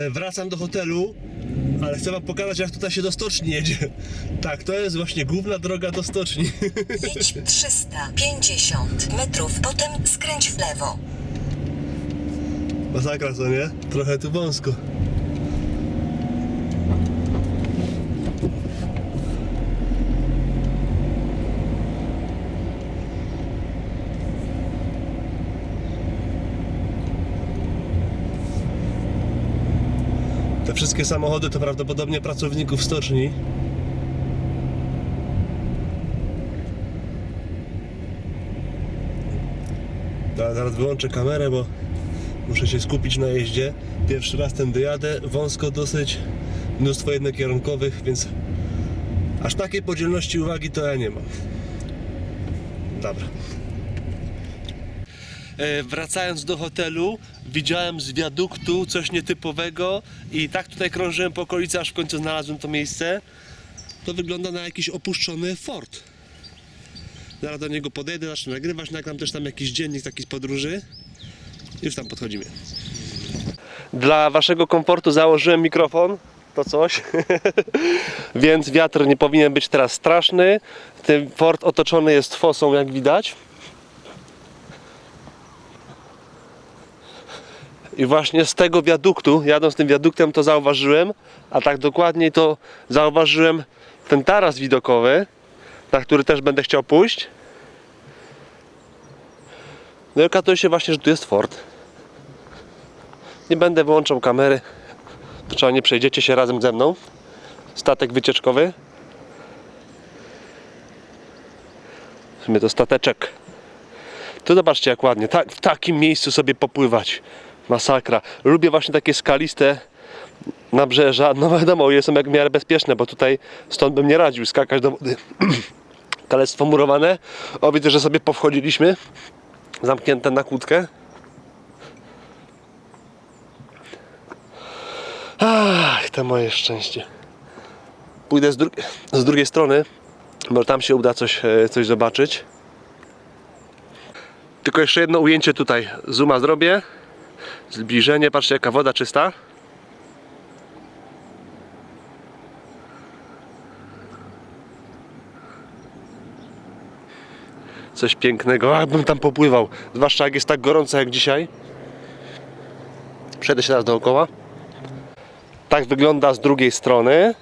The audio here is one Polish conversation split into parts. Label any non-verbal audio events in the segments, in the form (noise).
Wracam do hotelu, ale chcę wam pokazać jak tutaj się do stoczni jedzie. (laughs) Tak, to jest właśnie główna droga do stoczni. (laughs) Jedź 350 metrów, potem skręć w lewo. Masakra co nie? Trochę tu wąsko. Wszystkie samochody to prawdopodobnie pracowników stoczni. Zaraz wyłączę kamerę, bo muszę się skupić na jeździe. Pierwszy raz tędy jadę, wąsko dosyć, mnóstwo jednokierunkowych, więc aż takiej podzielności uwagi to ja nie mam. Dobra. E, wracając do hotelu, widziałem z wiaduktu coś nietypowego i tak tutaj krążyłem po okolicy, aż w końcu znalazłem to miejsce. To wygląda na jakiś opuszczony fort. Zaraz do niego podejdę, zacznę nagrywać, nagram też tam jakiś dziennik taki z podróży. Już tam podchodzimy. Dla waszego komfortu założyłem mikrofon, to coś. (laughs) Więc wiatr nie powinien być teraz straszny. Ten fort otoczony jest fosą, jak widać. I właśnie z tego wiaduktu, jadąc tym wiaduktem, to zauważyłem, a tak dokładniej to zauważyłem ten taras widokowy, na który też będę chciał pójść. No i okazuje się właśnie, że tu jest fort. Nie będę wyłączał kamery. Trzeba nie przejdziecie się razem ze mną. Statek wycieczkowy. W sumie to stateczek. Tu zobaczcie jak ładnie. Tak, w takim miejscu sobie popływać. Masakra. Lubię właśnie takie skaliste nabrzeża. No wiadomo, są jak w miarę bezpieczne, bo tutaj stąd bym nie radził skakać do wody. (clears throat) Kalectwo murowane. O, widzę, że sobie powchodziliśmy. Zamknięte na kłódkę. Ach, to moje szczęście. Pójdę z, dru z drugiej strony, bo tam się uda coś, e, coś zobaczyć. Tylko jeszcze jedno ujęcie tutaj. Zooma zrobię. Zbliżenie, patrzcie jaka woda czysta. Coś pięknego. Ach, bym tam popływał. Zwłaszcza jak jest tak gorąco jak dzisiaj. Przejdę się teraz dookoła. Tak wygląda z drugiej strony.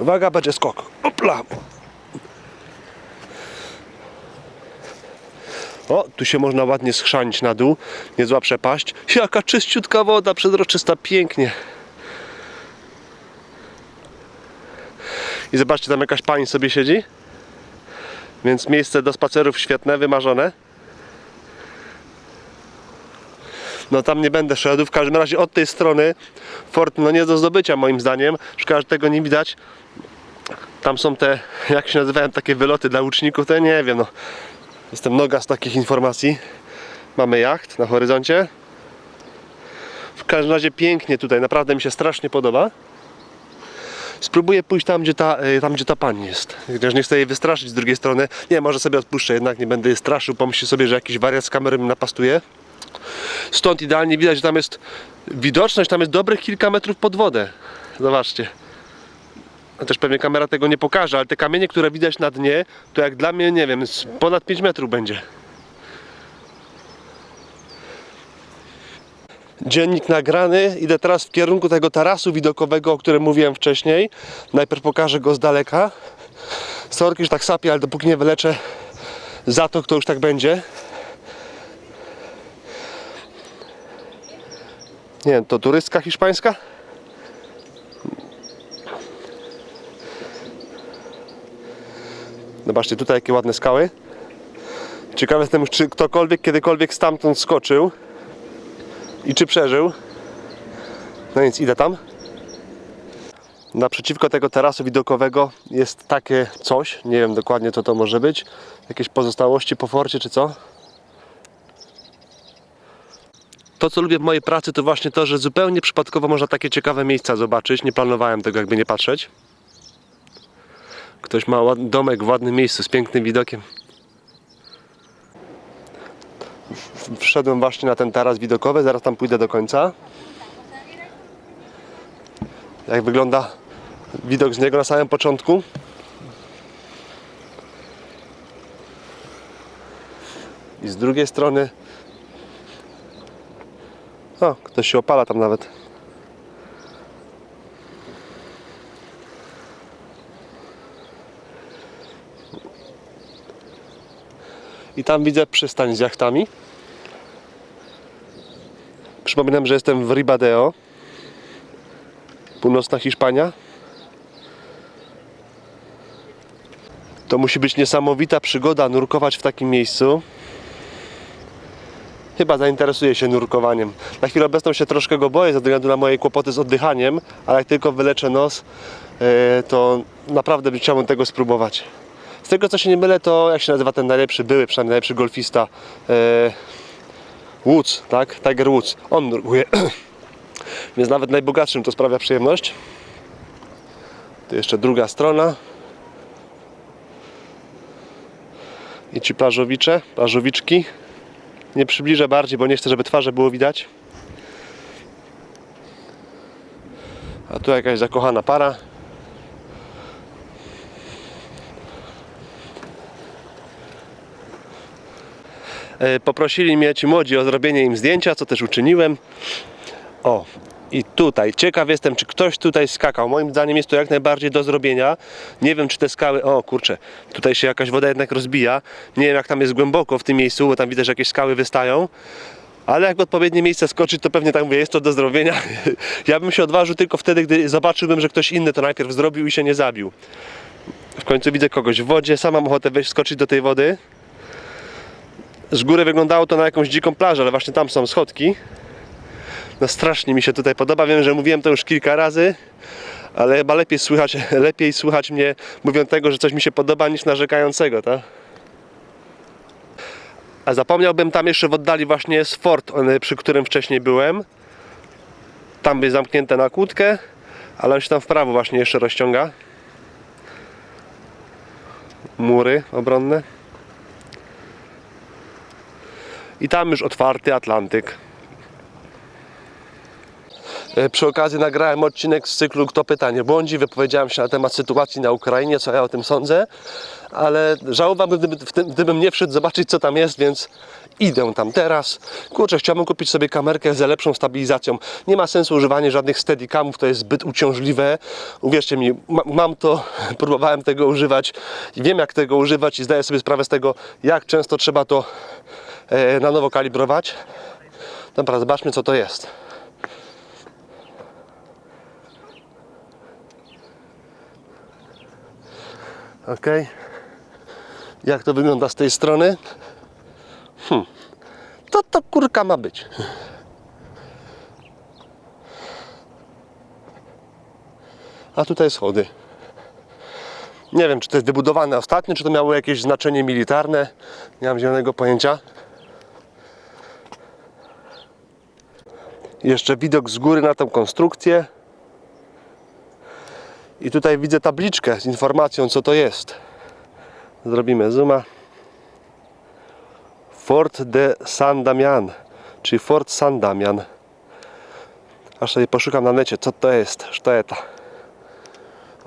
Uwaga, będzie skok. Opla. O, tu się można ładnie schrzanić na dół. Niezła przepaść. Jaka czyściutka woda, przezroczysta, pięknie. I zobaczcie, tam jakaś pani sobie siedzi. Więc miejsce do spacerów świetne, wymarzone. No tam nie będę szedł. W każdym razie od tej strony fort no nie do zdobycia moim zdaniem. Szkoda, że tego nie widać. Tam są te, jak się nazywają, takie wyloty dla łuczników, to ja nie wiem. No. Jestem noga z takich informacji. Mamy jacht na horyzoncie. W każdym razie pięknie tutaj, naprawdę mi się strasznie podoba. Spróbuję pójść tam, gdzie ta, y, tam, gdzie ta pani jest. Chociaż nie chcę jej wystraszyć z drugiej strony. Nie, może sobie odpuszczę, jednak nie będę jej straszył. Pomyślę sobie, że jakiś wariat z kamerą mi napastuje. Stąd idealnie widać, że tam jest widoczność, tam jest dobrych kilka metrów pod wodę. Zobaczcie. A Też pewnie kamera tego nie pokaże, ale te kamienie, które widać na dnie, to jak dla mnie, nie wiem, ponad 5 metrów będzie. Dziennik nagrany. Idę teraz w kierunku tego tarasu widokowego, o którym mówiłem wcześniej. Najpierw pokażę go z daleka. Sorki, że tak sapię, ale dopóki nie wyleczę zatok, to już tak będzie. Nie wiem, to turystka hiszpańska? Zobaczcie, tutaj jakie ładne skały. Ciekawy jestem, czy ktokolwiek kiedykolwiek stamtąd skoczył i czy przeżył. No więc idę tam. Naprzeciwko tego tarasu widokowego jest takie coś, nie wiem dokładnie co to może być. Jakieś pozostałości po forcie czy co. To co lubię w mojej pracy to właśnie to, że zupełnie przypadkowo można takie ciekawe miejsca zobaczyć. Nie planowałem tego jakby nie patrzeć. Ktoś ma domek w ładnym miejscu z pięknym widokiem. Wszedłem właśnie na ten taras widokowy, zaraz tam pójdę do końca. Jak wygląda widok z niego na samym początku. I z drugiej strony. O, ktoś się opala tam nawet. I tam widzę przystań z jachtami. Przypominam, że jestem w Ribadeo, północna Hiszpania. To musi być niesamowita przygoda nurkować w takim miejscu. Chyba zainteresuję się nurkowaniem. Na chwilę obecną się troszkę go boję ze względu na moje kłopoty z oddychaniem, ale jak tylko wyleczę nos, e, to naprawdę chciałbym tego spróbować. Z tego co się nie mylę, to jak się nazywa ten najlepszy, były przynajmniej najlepszy golfista e, Woods, tak? Tiger Woods. On nurkuje. (clears throat) Więc nawet najbogatszym to sprawia przyjemność. Tu jeszcze druga strona. I ci plażowicze, plażowiczki. Nie przybliżę bardziej, bo nie chcę, żeby twarze było widać. A tu jakaś zakochana para. E, Poprosili mnie ci młodzi o zrobienie im zdjęcia, co też uczyniłem. O, i tutaj, ciekaw jestem, czy ktoś tutaj skakał. Moim zdaniem jest to jak najbardziej do zrobienia. Nie wiem, czy te skały. O kurczę, tutaj się jakaś woda jednak rozbija. Nie wiem, jak tam jest głęboko w tym miejscu, bo tam widzę, że jakieś skały wystają. Ale jak w odpowiednie miejsce skoczyć, to pewnie tak mówię, jest to do zrobienia. (laughs) Ja bym się odważył tylko wtedy, gdy zobaczyłbym, że ktoś inny to najpierw zrobił i się nie zabił. W końcu widzę kogoś w wodzie, sam mam ochotę wejść, skoczyć do tej wody. Z góry wyglądało to na jakąś dziką plażę, ale właśnie tam są schodki. No strasznie mi się tutaj podoba. Wiem, że mówiłem to już kilka razy, ale chyba lepiej słychać, (laughs) lepiej słuchać mnie mówiącego, że coś mi się podoba, niż narzekającego, tak? A zapomniałbym tam jeszcze w oddali właśnie jest fort, przy którym wcześniej byłem. Tam jest zamknięte na kłódkę, ale on się tam w prawo właśnie jeszcze rozciąga. Mury obronne. I tam już otwarty Atlantyk. E, Przy okazji nagrałem odcinek z cyklu Kto pyta nie błądzi. Wypowiedziałem się na temat sytuacji na Ukrainie, co ja o tym sądzę, ale żałowałbym, gdyby, gdybym nie wszedł zobaczyć, co tam jest, więc idę tam teraz. Kurczę, chciałbym kupić sobie kamerkę z lepszą stabilizacją. Nie ma sensu używanie żadnych steadicamów, to jest zbyt uciążliwe. Uwierzcie mi, ma, mam to, (laughs) próbowałem tego używać i wiem, jak tego używać i zdaję sobie sprawę z tego, jak często trzeba to e, na nowo kalibrować. Dobra, zobaczmy, co to jest. Ok. Jak to wygląda z tej strony? Hmm. To to kurka ma być. A tutaj schody. Nie wiem, czy to jest wybudowane ostatnio, czy to miało jakieś znaczenie militarne. Nie mam zielonego pojęcia. Jeszcze widok z góry na tą konstrukcję. I tutaj widzę tabliczkę z informacją, co to jest. Zrobimy zooma. Fort de San Damian, czyli Fort San Damian. Aż sobie poszukam na necie, co to jest. Szteta.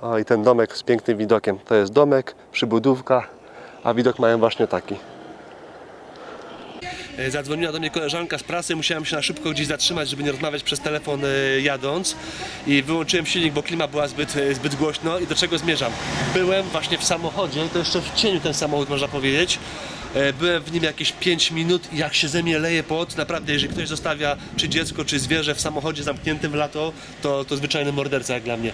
O, i ten domek z pięknym widokiem. To jest domek, przybudówka, a widok mają właśnie taki. E, Zadzwoniła do mnie koleżanka z prasy, musiałem się na szybko gdzieś zatrzymać, żeby nie rozmawiać przez telefon e, jadąc i wyłączyłem silnik, bo klima była zbyt, e, zbyt głośno i do czego zmierzam? Byłem właśnie w samochodzie, to jeszcze w cieniu ten samochód można powiedzieć. Byłem w nim jakieś 5 minut i jak się ze mnie leje pot, naprawdę jeżeli ktoś zostawia czy dziecko, czy zwierzę w samochodzie zamkniętym w lato, to, to zwyczajny morderca jak dla mnie.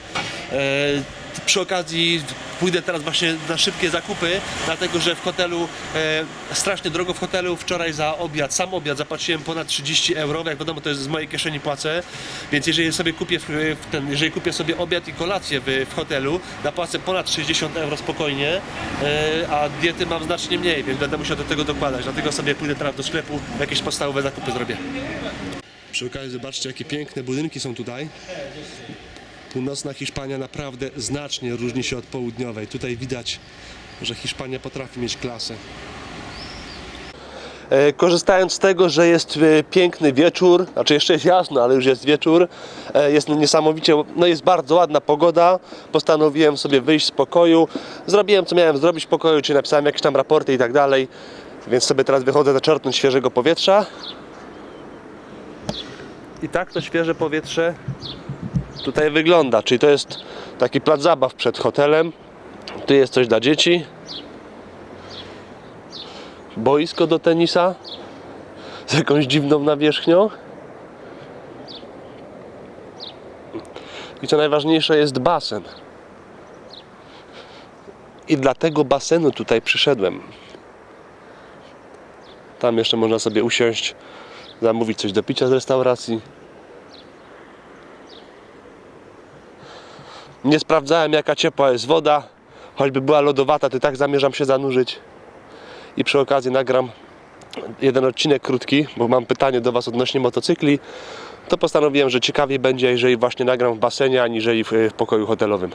Przy okazji pójdę teraz właśnie na szybkie zakupy, dlatego że w hotelu, e, strasznie drogo w hotelu wczoraj za obiad, sam obiad zapłaciłem ponad 30 euro, jak wiadomo to jest z mojej kieszeni płacę, więc jeżeli sobie kupię, w ten, jeżeli kupię sobie obiad i kolację w, w hotelu, zapłacę ponad 60 euro spokojnie, e, a diety mam znacznie mniej, więc będę musiał do tego dokładać, dlatego sobie pójdę teraz do sklepu, jakieś podstawowe zakupy zrobię. Przy okazji zobaczcie jakie piękne budynki są tutaj. Północna Hiszpania naprawdę znacznie różni się od południowej. Tutaj widać, że Hiszpania potrafi mieć klasę. E, Korzystając z tego, że jest e, piękny wieczór, znaczy jeszcze jest jasno, ale już jest wieczór, e, jest niesamowicie, no jest bardzo ładna pogoda, postanowiłem sobie wyjść z pokoju, zrobiłem co miałem zrobić w pokoju, czyli napisałem jakieś tam raporty i tak dalej, więc sobie teraz wychodzę zaczerpnąć świeżego powietrza. I tak to świeże powietrze tutaj wygląda, czyli to jest taki plac zabaw przed hotelem, tu jest coś dla dzieci, boisko do tenisa z jakąś dziwną nawierzchnią. I co najważniejsze jest basen. I dla tego basenu tutaj przyszedłem. Tam jeszcze można sobie usiąść, zamówić coś do picia z restauracji. Nie sprawdzałem jaka ciepła jest woda. Choćby była lodowata, to i tak zamierzam się zanurzyć i przy okazji nagram jeden odcinek krótki, bo mam pytanie do Was odnośnie motocykli, to postanowiłem, że ciekawiej będzie, jeżeli właśnie nagram w basenie, aniżeli w, w pokoju hotelowym.